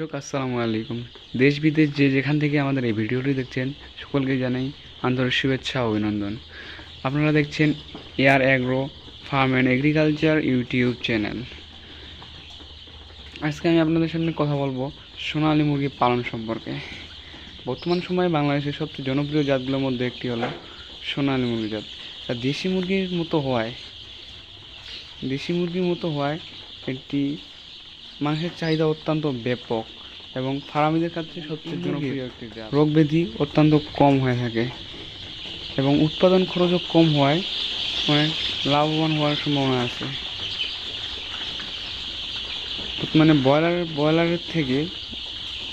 দর্শক, আসসালামু আলাইকুম। দেশ বিদেশ যে যেখান থেকে আমাদের এই ভিডিওটি দেখছেন, সকলকে জানাই আন্তরিক শুভেচ্ছা অভিনন্দন। আপনারা দেখছেন air agro farm and agriculture YouTube channel. আজকে আমি আপনাদের সামনে কথা বলব সোনালী মুরগি পালন সম্পর্কে। বর্তমান সময়ে বাংলাদেশের সবচেয়ে জনপ্রিয় জাতগুলোর মধ্যে একটি হলো সোনালী মুরগি জাত। তা দেশি মুরগির মতো হওয়ায়, দেশি মুরগির মতো হওয়ায় একটি মানুষের চাহিদা অত্যন্ত ব্যাপক। এবং ফার্মিদের কাছে সবচেয়ে জনপ্রিয় একটি জাত। রোগ ব্যাধি অত্যন্ত কম হয়ে থাকে এবং উৎপাদন খরচও কম হওয়ায় অনেক লাভবান হওয়ার সম্ভাবনা আছে। মানে ব্রয়লার ব্রয়লারের থেকে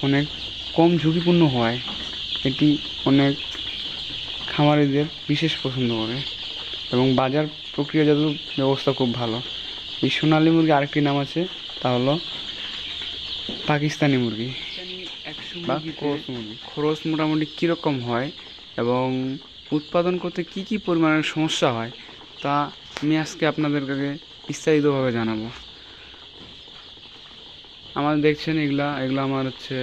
অনেক কম ঝুঁকিপূর্ণ হওয়ায় এটি অনেক খামারিদের বিশেষ পছন্দ করে এবং বাজার প্রক্রিয়াজাত ব্যবস্থা খুব ভালো। এই সোনালী মুরগি আরেকটি নাম আছে তা হলো পাকিস্তানি মুরগি। বা খরচ মুরগি। খরচ মোটামুটি কীরকম হয় এবং উৎপাদন করতে কি কি পরিমাণের সমস্যা হয় তা আমি আজকে আপনাদের কাছে বিস্তারিতভাবে জানাব। আমার দেখছেন এগুলা এগুলো আমার হচ্ছে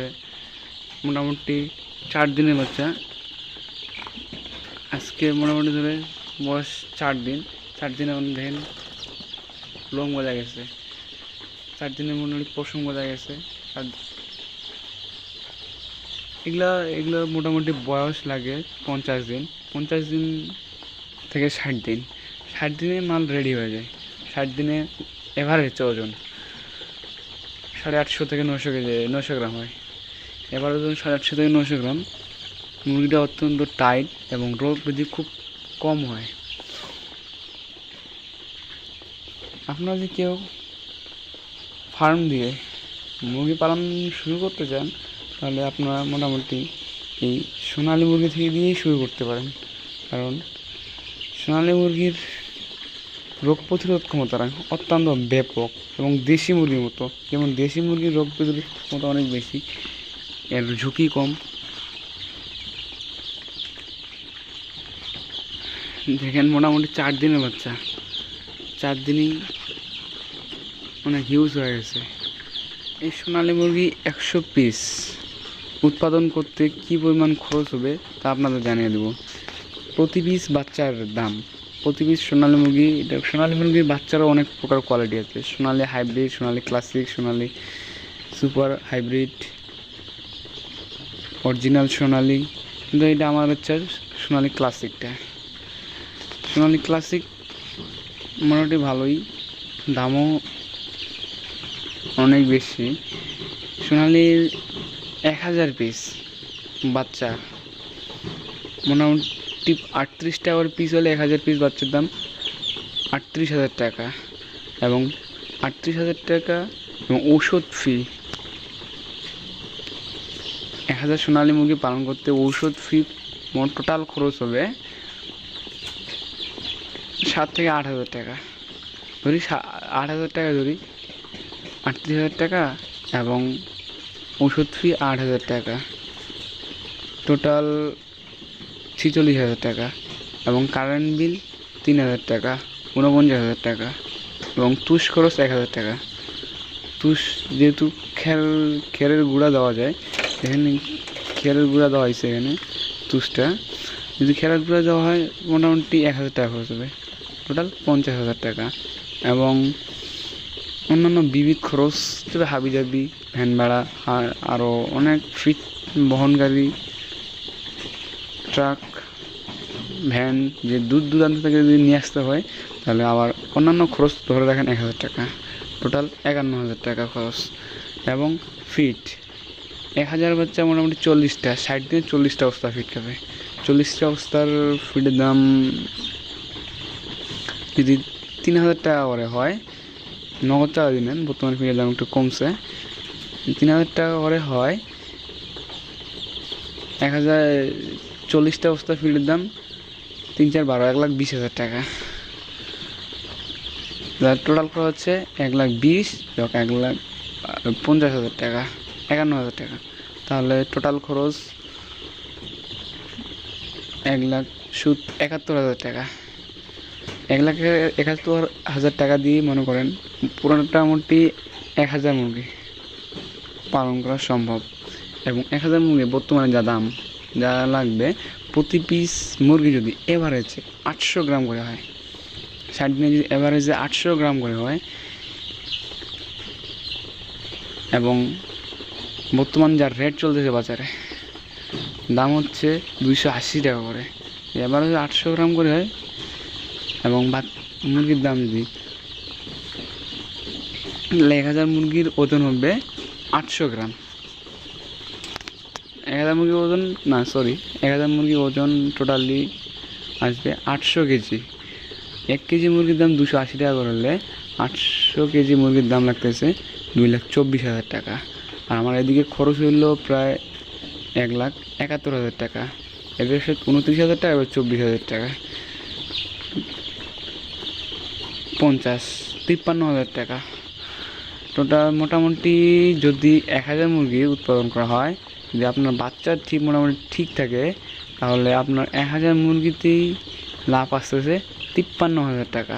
মোটামুটি চার দিনের বাচ্চা। আজকে মোটামুটি ধরে বয়স চার দিন। চার দিনে দেখেন লোম গজা গেছে। চার দিনের মোটামুটি পশম গজা গেছে। আর এগুলা, এগুলো মোটামুটি বয়স লাগে পঞ্চাশ দিন। পঞ্চাশ দিন থেকে ষাট দিন। ষাট দিনে মাল রেডি হয়ে যায়। ষাট দিনে এভারেজ ওজন সাড়ে আটশো থেকে নশো কেজি নশো গ্রাম হয়। এবার ওজন সাড়ে আটশো থেকে নশো গ্রাম। মুরগিটা অত্যন্ত টাইট এবং রোগ বৃদ্ধি খুব কম হয়। আপনারা যদি কেউ ফার্ম দিয়ে মুরগি পালন শুরু করতে চান, তাহলে আপনারা মোটামুটি এই সোনালী মুরগি থেকে দিয়েই শুরু করতে পারেন। কারণ সোনালী মুরগির রোগ প্রতিরোধ ক্ষমতা অত্যন্ত ব্যাপক এবং দেশি মুরগির মতো। যেমন দেশি মুরগির রোগ প্রতিরোধ ক্ষমতা অনেক বেশি, এর ঝুঁকি কম। দেখেন মোটামুটি চার দিনের বাচ্চা। চার দিনই অনেক হিউজ হয়ে গেছে। এই সোনালী মুরগি একশো পিস উৎপাদন করতে কী পরিমাণ খরচ হবে তা আপনাদের জানিয়ে দেবো। প্রতি পিস বাচ্চার দাম। প্রতি পিস সোনালী মুরগি, এটা সোনালী মুরগির বাচ্চারও অনেক প্রকার কোয়ালিটি আছে। Sonali hybrid Sonali classic Sonali super hybrid original Sonali. কিন্তু এটা আমার হচ্ছে সোনালী ক্লাসিকটা সোনালী ক্লাসিক মোটামুটি ভালোই। দামও অনেক বেশি। সোনালির এক হাজার পিস বাচ্চা। মোটামুটি আটত্রিশ টাকার পিস হলে এক হাজার পিস বাচ্চার দাম আটত্রিশ হাজার টাকা এবং আটত্রিশ হাজার টাকা এবং ঔষধ ফি এক হাজার সোনালী মুরগি পালন করতে ঔষধ ফি টোটাল খরচ হবে সাত থেকে আট হাজার টাকা। ধরি আট হাজার টাকা ধরি। আটত্রিশ হাজার টাকা এবং ওষুধ ফি আট হাজার টাকা। টোটাল ছিচল্লিশ হাজার টাকা এবং কারেন্ট বিল তিন হাজার টাকা, ঊনপঞ্চাশ হাজার টাকা এবং তুষ খরচ এক হাজার টাকা। তুষ যেহেতু খেল খেরের গুঁড়া দেওয়া যায় এখানে খেরের গুঁড়া দেওয়া হয়েছে এখানে তুষটা। যদি খেরের গুঁড়া দেওয়া হয়, মোটামুটি এক হাজার টাকা খরচ হবে। টোটাল পঞ্চাশ হাজার টাকা এবং অন্যান্য বিবিধ খরচ, তবে হাবি জাবি ভ্যান ভাড়া আর আরও অনেক ফিট বহনকারী ট্রাক, ভ্যান যে দূর দূরান্ত থেকে যদি নিয়ে আসতে হয়, তাহলে আবার অন্যান্য খরচ ধরে রাখেন এক হাজার টাকা। টোটাল একান্ন হাজার টাকা খরচ। এবং ফিট, এক হাজার বাচ্চা মোটামুটি চল্লিশটা, ষাট দিনে চল্লিশটা অবস্থা ফিট খাবে। চল্লিশটা অবস্থার ফিটের দাম যদি তিন হাজার টাকা করে হয় নগদ টাকা দিলেন, বর্তমানে ফিরের দাম একটু কমছে। তিন হাজার টাকা করে হয়। এক হাজার চল্লিশটা অবস্থা ফিল্ডের দাম তিন চার বারো, এক লাখ বিশ হাজার টাকা। টোটাল খরচ হচ্ছে এক লাখ বিশ এক লাখ পঞ্চাশ হাজার টাকা, একান্ন হাজার টাকা। তাহলে টোটাল খরচ এক লাখ সুদ একাত্তর হাজার টাকা। এক লাখ একাত্তর হাজার টাকা দিয়ে মনে করেন পুরোটা মোটামুটি এক হাজার মুরগি পালন করা সম্ভব। এবং এক হাজার মুরগি বর্তমানে যা দাম, যা লাগবে, প্রতি পিস মুরগি যদি এভারেজে আটশো গ্রাম করে হয়, ষাট দিনে যদি এভারেজে আটশো গ্রাম করে হয়, এবং বর্তমান যা রেট চলতেছে বাজারে, দাম হচ্ছে দুইশো আশি টাকা করে। এভারেজে আটশো গ্রাম করে হয় এবং মুরগির দাম যদি এক হাজার মুরগির ওজন হবে আটশো গ্রাম। এক হাজার মুরগির ওজন, না সরি এক হাজার মুরগির ওজন টোটালি আসবে আটশো কেজি। এক কেজি মুরগির দাম দুশো আশি টাকা করে হলে আটশো কেজি মুরগির দাম লাগতেছে দুই লাখ চব্বিশ হাজার টাকা। আর আমার এদিকে খরচ হইল প্রায় এক লাখ একাত্তর হাজার টাকা। এবার সে উনত্রিশ হাজার টাকা, এবার চব্বিশ হাজার টাকা। পঞ্চাশ, তিপ্পান্ন হাজার টাকা। টোটাল মোটামুটি যদি এক হাজার মুরগি উৎপাদন করা হয়, যদি আপনার বাচ্চা ঠিক মোটামুটি ঠিক থাকে, তাহলে আপনার এক হাজার মুরগিতেই লাভ আসতেছে তিপ্পান্ন হাজার টাকা।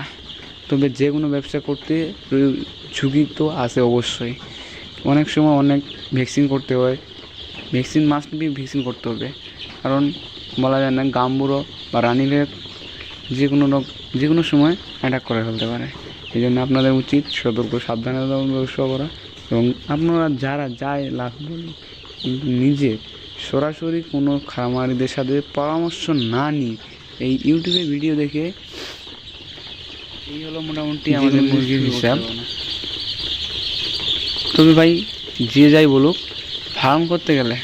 তবে যে কোনো ব্যবসা করতে ঝুঁকি তো আছে অবশ্যই। অনেক সময় অনেক ভ্যাকসিন করতে হয়। ভ্যাকসিন মাস্ট বি ভ্যাকসিন করতে হবে। কারণ বলা যায় না, গাম্বুরো বা রানীদের যে কোনো রোগ যে কোনো সময় অ্যাটাক করে ফেলতে পারে। এই জন্য আপনাদের উচিত সতর্ক সাবধানে ব্যবসা করা এবং আপনারা যারা যায় লাভ বলি কিন্তু নিজে সরাসরি কোনো খামারিদের সাথে পরামর্শ না নিয়ে এই ইউটিউবে ভিডিও দেখে এই হলো মোটামুটি আমাদের মুরগির হিসাব তবে ভাই যে যাই বলুক ফার্ম করতে গেলে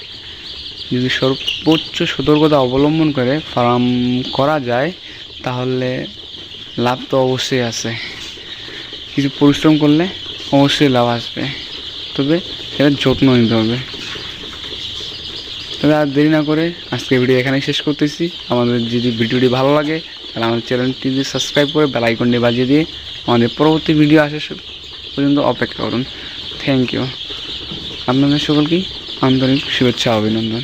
যদি সর্বোচ্চ সতর্কতা অবলম্বন করে ফার্ম করা যায় তাহলে লাভ তো অবশ্যই আছে। কিছু পরিশ্রম করলে অবশ্যই লাভ আসবে। তবে সেটা যত্ন নিতে হবে। তবে আর দেরি না করে আজকে ভিডিও এখানেই শেষ করতেছি। আমাদের যদি ভিডিওটি ভালো লাগে, তাহলে আমাদের চ্যানেলটি যদি সাবস্ক্রাইব করে বেল আইকনটি বাজিয়ে দিয়ে আমাদের পরবর্তী ভিডিও আসা পর্যন্ত অপেক্ষা করুন। থ্যাংক ইউ আপনাদের সকলকেই আন্তরিক শুভেচ্ছা, অভিনন্দন।